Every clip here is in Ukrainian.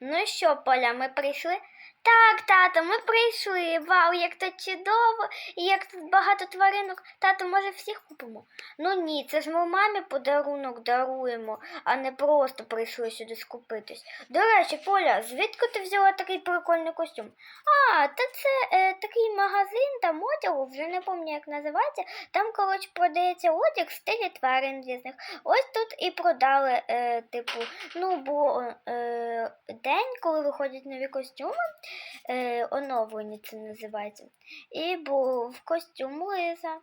Ну що, Поля, ми прийшли? Так, тато, ми прийшли. Вау, як тут чудово, і як тут багато тваринок. Тато, може, всіх купимо? Ну ні, це ж ми мамі подарунок даруємо, а не просто прийшли сюди скупитись. До речі, Поля, звідки ти взяла такий прикольний костюм? А, та це е, такий магазин там одягу, вже не пам'ятаю, як називається. Там, коротше, продається одяг в стилі тварин різних. Ось тут і продали, е, типу, ну, було е, день, коли виходять нові костюми. Е, оновлення це називається. І був костюм Лиза.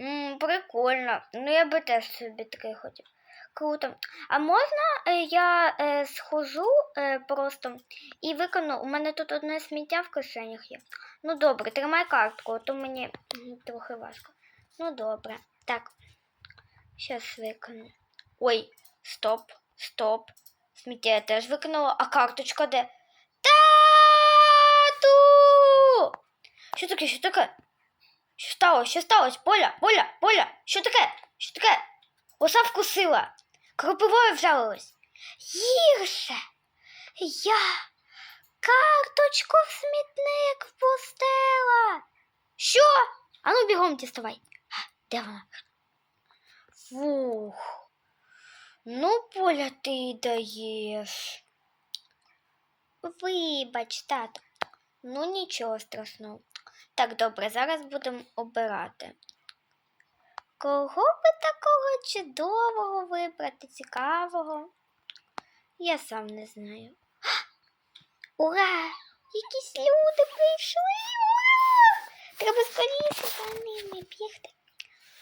М, прикольно. Ну, я би теж собі такий хотів. Круто. А можна е, я е, схожу е, просто і викону? У мене тут одне сміття в кишенях є. Ну добре, тримай картку, а то мені трохи важко. Ну добре. Так. Щас викону. Ой, стоп, стоп. Сміття я теж викинула, а карточка де? Що таке? Що таке? Що сталося? Що сталося? Поля, Поля, Поля, що таке? Що таке? Оса вкусила. Кропивою вжалилась. Гірше. Я карточку в смітник впустила. Що? Ану бігом діставай. А, Де вона? Фух. Ну, Поля, ти й даєш. Вибач, тато. Ну, нічого страшного. Так, добре, зараз будемо обирати. Кого би такого чудового вибрати, цікавого? Я сам не знаю. Ура! Якісь люди прийшли! Ура! Треба скоріше за ними бігти.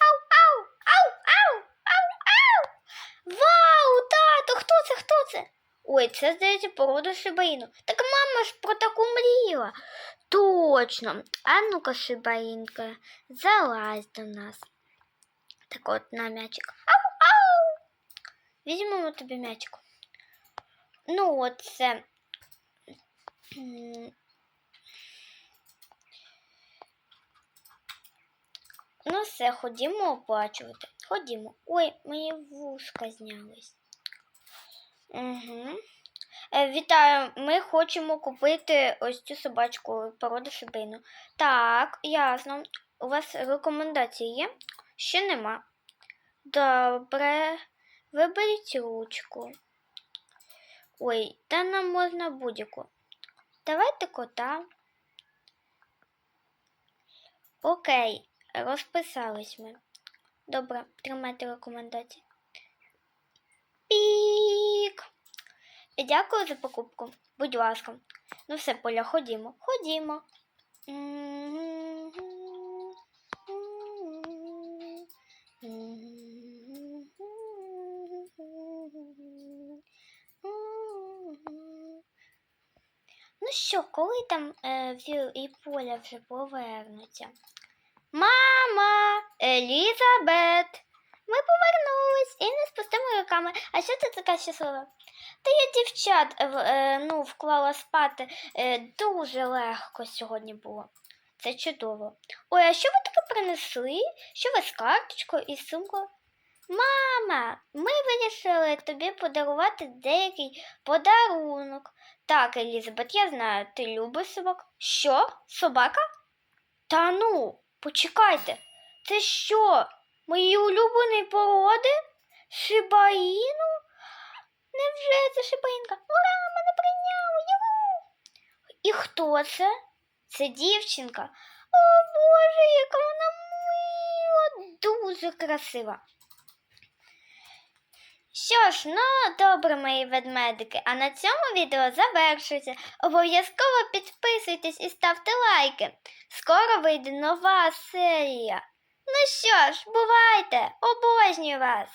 Ау, ау, ау, ау, ау, ау! Вау, тато, хто це? Хто це? Ой, це здається порода шибаїну. Так мама ж про таку мріяла. Точно. А ну-ка, шибаїнка, залазь до нас. Так от на м'ячик. Ау, ау! Візьмемо тобі м'ячик. Ну, от це. Ну, все, ходімо оплачувати. Ходімо. Ой, мені вушка знялись. Угу. Е, вітаю, ми хочемо купити ось цю собачку породи шибину. Так, ясно. У вас рекомендації є? Ще нема. Добре. Виберіть ручку. Ой, та нам можна будь-яку. Давайте кота. Окей, розписались ми. Добре, тримайте рекомендації. Пік. Дякую за покупку. Будь ласка. Ну все, Поля, ходімо. Ходімо. Ну що, коли там е, і Поля вже повернуться? Мама, Елізабет, ми повернулись і не з пустими руками. А що ти така щаслива? Та я дівчат е, е, ну, вклала спати е, дуже легко сьогодні було. Це чудово. Ой, а що ви таке принесли? Що ви з карточкою і сумкою? Мама, ми вирішили тобі подарувати деякий подарунок. Так, Елізабет, я знаю, ти любиш собак. Що? Собака? Та ну, почекайте. Це що? Мої улюблені породи? Шибаїну? Невже це шибаїнка? Ура, мене прийняли! Юху! І хто це? Це дівчинка. О Боже, яка вона мила, дуже красива. Що ж, ну добре, мої ведмедики, а на цьому відео завершується. Обов'язково підписуйтесь і ставте лайки. Скоро вийде нова серія. Ну що ж, бувайте, обожнюю вас!